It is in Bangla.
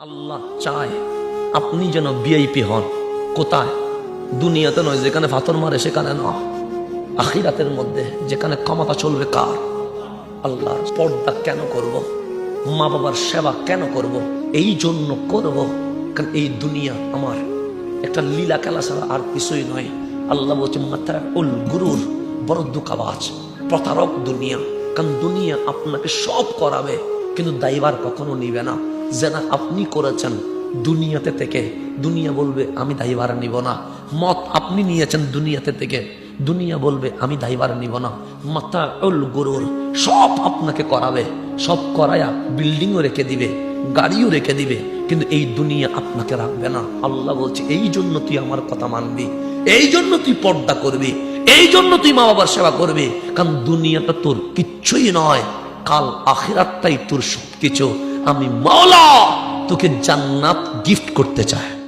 আল্লাহ চায় আপনি যেন বিআইপি হন। কোথায়? দুনিয়াতে নয়, যেখানে ফাতর মারে সেখানে নয় আখিরাতের মধ্যে যেখানে ক্ষমতা চলবে কার? আল্লাহ পর্দা কেন করব। মা বাবার সেবা কেন করব। এই জন্য করব? কারণ এই দুনিয়া আমার। একটা লীলা খেলা ছাড়া আর কিছুই নয়। আল্লাহ বলছে মাথা উল গুরুর বড় দুঃখাবাজ, প্রতারক দুনিয়া। কারণ দুনিয়া আপনাকে সব করাবে, কিন্তু দায়বার কখনো নিবে না। যেন আপনি করেছেন দুনিয়াতে থেকে। দুনিয়া বলবে, আমি দায়বার নিব না। মত আপনি নিয়েছেন দুনিয়াতে থেকে। দুনিয়া বলবে, আমি দায়বার নিব না। মাথা উল গরুর সব আপনাকে করাবে। সব করায়া বিল্ডিংও রেখে দিবে, গাড়িও রেখে দিবে, কিন্তু এই দুনিয়া আপনাকে রাখবে না। আল্লাহ বলছে, এই জন্য তুই আমার কথা মানবি, এই জন্য তুই পর্দা করবি, এই জন্য তুই মা বাবার সেবা করবি। কারণ দুনিয়াটা তোর কিচ্ছুই নয়, কাল আখেরাতটাই তোর সবকিছু। আমি মাওলা তোকে জান্নাত গিফট করতে চাই।